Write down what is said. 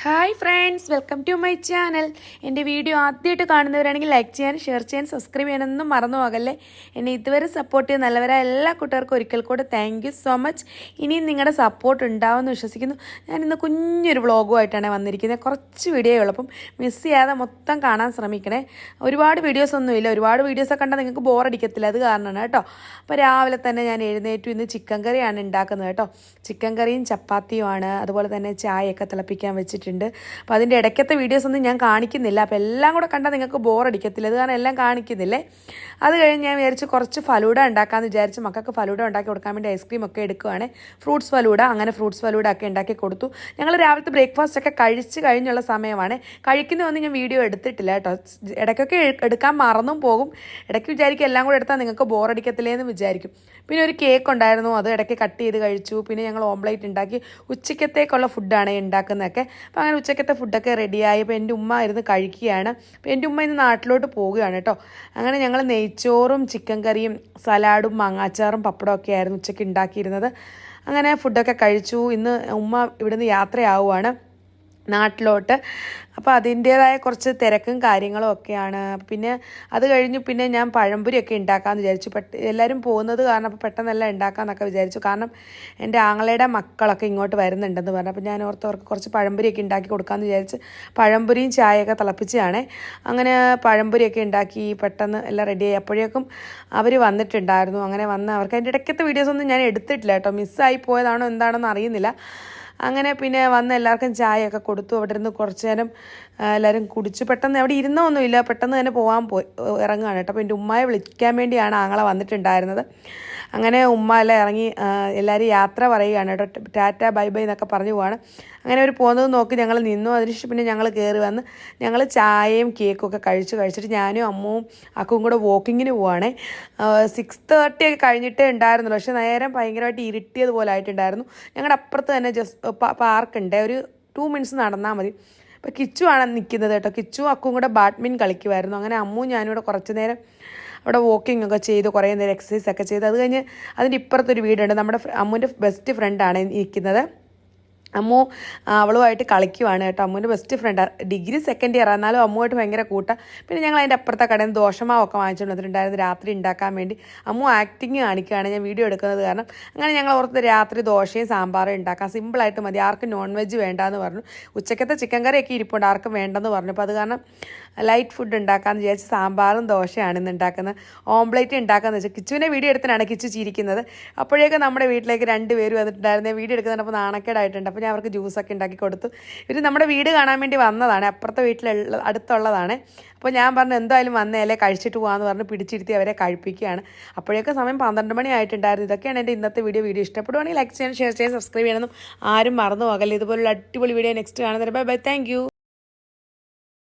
Hi friends welcome to my channel എന്റെ video ആദ്യമായിട്ട് കാണുന്നവരാണെങ്കിൽ ലൈക്ക് ചെയ്യാൻ ഷെയർ ചെയ്യാൻ സബ്സ്ക്രൈബ് ചെയ്യണമെന്നും മറന്നു പോകല്ലേ? എന്നെ ഇതുവരെ സപ്പോർട്ട് ചെയ്ത് നല്ലവരായ എല്ലാ കൂട്ടുകാർക്കും ഒരിക്കൽ കൂടെ താങ്ക് യു സോ മച്ച് ഇനിയും നിങ്ങളുടെ സപ്പോർട്ട് ഉണ്ടാവുമെന്ന് വിശ്വസിക്കുന്നു. ഞാൻ കുഞ്ഞൊരു വ്ളോഗുമായിട്ടാണ് വന്നിരിക്കുന്നത്. കുറച്ച് വീഡിയോ ഉള്ളൂ. അപ്പം മിസ് ചെയ്യാതെ മൊത്തം കാണാൻ ശ്രമിക്കണേ. ഒരുപാട് വീഡിയോസ് ഒന്നുമില്ല ഒരുപാട് വീഡിയോസൊക്കെ കണ്ടാൽ നിങ്ങൾക്ക് ബോറടിക്കത്തില്ല അത് കാരണമാണ് കേട്ടോ. അപ്പോൾ രാവിലെ തന്നെ ഞാൻ എഴുന്നേറ്റു. ഇന്ന് ചിക്കൻ കറിയാണ് ഉണ്ടാക്കുന്നത് കേട്ടോ. ചിക്കൻ കറിയും ചപ്പാത്തിയുമാണ്. അതുപോലെ തന്നെ ചായയൊക്കെ തിളപ്പിക്കാൻ വെച്ചിട്ടുണ്ട്. അപ്പോൾ അതിന്റെ ഇടയ്ക്കത്തെ വീഡിയോസ് ഒന്നും ഞാൻ കാണിക്കുന്നില്ല. അപ്പോൾ എല്ലാം കൂടെ കണ്ടാൽ നിങ്ങൾക്ക് ബോറടിക്കത്തില്ല അത് കാരണം എല്ലാം കാണിക്കുന്നില്ലേ? അത് കഴിഞ്ഞ് ഞാൻ വിചാരിച്ച് കുറച്ച് ഫലൂഡ ഉണ്ടാക്കാമെന്ന് വിചാരിച്ച് മക്കൾക്ക് ഫലൂഡ ഉണ്ടാക്കി കൊടുക്കാൻ വേണ്ടി ഐസ്ക്രീം ഒക്കെ എടുക്കുകയാണ് ഫ്രൂട്ട്സ് ഫലൂഡ അങ്ങനെ ഫ്രൂട്ട്സ് ഫലൂഡ ഒക്കെ ഉണ്ടാക്കി കൊടുത്തു. ഞങ്ങൾ രാവിലത്തെ ബ്രേക്ക്ഫാസ്റ്റ് ഒക്കെ കഴിച്ച് കഴിഞ്ഞുള്ള സമയമാണ്. കഴിക്കുന്നതൊന്നും ഞാൻ വീഡിയോ എടുത്തിട്ടില്ല കേട്ടോ. ഇടയ്ക്കൊക്കെ എടുക്കാൻ മറന്നും പോകും. ഇടയ്ക്ക് വിചാരിക്കും എല്ലാം കൂടെ എടുത്താൽ നിങ്ങൾക്ക് ബോറടിക്കത്തില്ലേ എന്ന് വിചാരിക്കും. പിന്നെ ഒരു കേക്ക് ഉണ്ടായിരുന്നു. അത് ഇടയ്ക്ക് കട്ട് ചെയ്ത് കഴിച്ചു. പിന്നെ ഞങ്ങൾ ഓംപ്ലേറ്റ് ഉണ്ടാക്കി. ഉച്ചക്കത്തേക്കുള്ള ഫുഡാണ് ഉണ്ടാക്കുന്നതൊക്കെ. അപ്പോൾ അങ്ങനെ ഉച്ചക്കത്തെ ഫുഡൊക്കെ റെഡിയായി. അപ്പോൾ എന്റെ ഉമ്മ ഇരുന്ന് കഴിക്കുകയാണ്. അപ്പോൾ എന്റെ ഉമ്മ ഇന്ന് നാട്ടിലോട്ട് പോവുകയാണ് കേട്ടോ. അങ്ങനെ ഞങ്ങൾ നെയ്ച്ചോറും ചിക്കൻ കറിയും സലാഡും മാങ്ങാച്ചാറും പപ്പടം ഒക്കെ ആയിരുന്നു ഉച്ചയ്ക്ക് ഉണ്ടാക്കിയിരുന്നത്. അങ്ങനെ ഫുഡൊക്കെ കഴിച്ചു. ഇന്ന് ഉമ്മ ഇവിടുന്ന് യാത്രയാവുകയാണ് നാട്ടിലോട്ട്. അപ്പോൾ അതിന്റേതായ കുറച്ച് തിരക്കും കാര്യങ്ങളും ഒക്കെയാണ്. പിന്നെ അത് കഴിഞ്ഞ് പിന്നെ ഞാൻ പഴംപൊരിയൊക്കെ ഉണ്ടാക്കാമെന്ന് വിചാരിച്ചു. പെട്ട് എല്ലാവരും പോകുന്നത് കാരണം അപ്പോൾ പെട്ടെന്നെല്ലാം ഉണ്ടാക്കാമെന്നൊക്കെ വിചാരിച്ചു. കാരണം എന്റെ ആങ്ങളയുടെ മക്കളൊക്കെ ഇങ്ങോട്ട് വരുന്നുണ്ടെന്ന് പറഞ്ഞു. അപ്പോൾ ഞാൻ ഓർത്തവർക്ക് കുറച്ച് പഴംപൊരിയൊക്കെ ഉണ്ടാക്കി കൊടുക്കാമെന്ന് വിചാരിച്ച് പഴംപുരിയും ചായയൊക്കെ തിളപ്പിച്ചാണേ അങ്ങനെ പഴംപൊരിയൊക്കെ ഉണ്ടാക്കി പെട്ടെന്ന് എല്ലാം റെഡിയായി അപ്പോഴേക്കും അവർ വന്നിട്ടുണ്ടായിരുന്നു. അങ്ങനെ വന്ന് അവർക്ക് അതിന്റെ ഇടയ്ക്കത്തെ വീഡിയോസൊന്നും ഞാൻ എടുത്തിട്ടില്ല കേട്ടോ. മിസ്സായി പോയതാണോ എന്താണെന്ന് അറിയുന്നില്ല. അങ്ങനെ പിന്നെ വന്ന് എല്ലാവർക്കും ചായയൊക്കെ കൊടുത്തു. അവിടെ ഇരുന്ന് കുറച്ച് നേരം എല്ലാവരും കുടിച്ചു. പെട്ടെന്ന് അവിടെ ഇരുന്നൊന്നുമില്ല. പെട്ടെന്ന് തന്നെ പോകാൻ പോയി ഇറങ്ങുകയാണ് കേട്ടോ. അപ്പോൾ എന്റെ ഉമ്മയെ വിളിക്കാൻ വേണ്ടിയാണ് ആങ്ങളെ വന്നിട്ടുണ്ടായിരുന്നത്. അങ്ങനെ ഉമ്മ എല്ലാം ഇറങ്ങി എല്ലാവരും യാത്ര പറയുകയാണ് കേട്ടോ. ടാറ്റ ബൈ ബൈ എന്നൊക്കെ പറഞ്ഞു പോവാണ്. അങ്ങനെ അവർ പോകുന്നത് നോക്കി ഞങ്ങൾ നിന്നു. അതിനുശേഷം പിന്നെ ഞങ്ങൾ കയറി വന്ന് ഞങ്ങൾ ചായയും കേക്കും ഒക്കെ കഴിച്ച്. കഴിച്ചിട്ട് ഞാനും അമ്മവും അക്കും കൂടെ വാക്കിങ്ങിന് പോവാണേ. സിക്സ് തേർട്ടി ഒക്കെ കഴിഞ്ഞിട്ടേ ഉണ്ടായിരുന്നുള്ളൂ. പക്ഷെ നേരം ഭയങ്കരമായിട്ട് ഇരുട്ടിയതുപോലെ ആയിട്ടുണ്ടായിരുന്നു. ഞങ്ങളുടെ അപ്പുറത്ത് തന്നെ ജസ്റ്റ് പാർക്ക് ഉണ്ട്. ഒരു ടു മിനിറ്റ്സ് നടന്നാൽ മതി. അപ്പോൾ കിച്ചു ആണ് നിൽക്കുന്നത് കേട്ടോ. കിച്ചു അക്കും കൂടെ ബാഡ്മിൻ കളിക്കുമായിരുന്നു അങ്ങനെ അമ്മും ഞാനും കൂടെ കുറച്ച് നേരം അവിടെ വാക്കിംഗ് ഒക്കെ ചെയ്ത് കുറേ നേരം എക്സസൈസ് ഒക്കെ ചെയ്ത് അത് കഴിഞ്ഞ് അതിന്റെ ഇപ്പുറത്തൊരു വീടുണ്ട്. നമ്മുടെ അമ്മുന്റെ ബെസ്റ്റ് ഫ്രണ്ടാണ് ഇരിക്കുന്നത് അമ്മു അവളുമായിട്ട് കളിക്കുവാണ് കേട്ടോ. അമ്മുവിന്റെ best friend degree second year എന്നാലും അമ്മുമായിട്ട് ഭയങ്കര കൂട്ട. പിന്നെ ഞങ്ങൾ അതിന്റെ അപ്പുറത്തെ കടയിൽ നിന്ന് ദോശമാവൊക്കെ വാങ്ങിച്ചുകൊണ്ട് വന്നിട്ടുണ്ടായിരുന്നു രാത്രി ഉണ്ടാക്കാൻ വേണ്ടി. അമ്മു ആക്ടിങ് കാണിക്കുകയാണ് ഞാൻ വീഡിയോ എടുക്കുന്നത് കാരണം അങ്ങനെ ഞങ്ങൾ ഓർത്ത് രാത്രി ദോശയും സാമ്പാറും ഉണ്ടാക്കാം സിമ്പിളായിട്ട് മതി. ആർക്കും നോൺ വെജ് വേണ്ടാന്ന് പറഞ്ഞു. ഉച്ചക്കത്തെ ചിക്കൻ കറിയൊക്കെ ഇരിപ്പുണ്ട്. ആർക്കും വേണ്ടെന്ന് പറഞ്ഞു. അപ്പോൾ അത് കാരണം ലൈറ്റ് ഫുഡ് ഉണ്ടാക്കാമെന്ന് വിചാരിച്ച് സാമ്പാറും ദോശയാണ് ഇന്ന് ഉണ്ടാക്കുന്നത് ഓംപ്ലേറ്റ് ഉണ്ടാക്കാമെന്ന് വെച്ചാൽ കിച്ചുവിനെ വീഡിയോ എടുത്തിട്ടാണ് കിച്ചു ചിരിക്കുന്നത്. അപ്പോഴേക്കും നമ്മുടെ വീട്ടിലേക്ക് രണ്ട് പേര് വന്നിട്ടുണ്ടായിരുന്നു. വീഡിയോ എടുക്കുന്നുണ്ട് അപ്പോൾ നാണക്കേടായിട്ടുണ്ട്. അപ്പോൾ ഞാൻ അവർക്ക് ജ്യൂസൊക്കെ ഉണ്ടാക്കി കൊടുത്തു. ഇവർ നമ്മുടെ വീട് കാണാൻ വേണ്ടി വന്നതാണ്. അപ്പുറത്തെ വീട്ടിലുള്ള അടുത്തുള്ളതാണ്. അപ്പോൾ ഞാൻ പറഞ്ഞു എന്തായാലും വന്നേലേ കഴിച്ചിട്ട് പോകാമെന്ന് പറഞ്ഞ് പിടിച്ചിരുത്തി അവരെ കഴിപ്പിക്കുകയാണ്. അപ്പോഴേക്കും സമയം പന്ത്രണ്ട് മണി ആയിട്ടുണ്ടായിരുന്നു. ഇതൊക്കെയാണ് എന്റെ ഇന്നത്തെ വീഡിയോ. വീഡിയോ ഇഷ്ടപ്പെടുവാണെങ്കിൽ ലൈക്ക് ചെയ്യാൻ ഷെയർ ചെയ്യാൻ സബ്സ്ക്രൈബ് ചെയ്യണമെന്നും ആരും മറന്നു പോകല്ലേ. ഇതുപോലുള്ള അടിപൊളി വീഡിയോ നെക്സ്റ്റ് കാണുന്നത് ബൈ ബൈ. താങ്ക്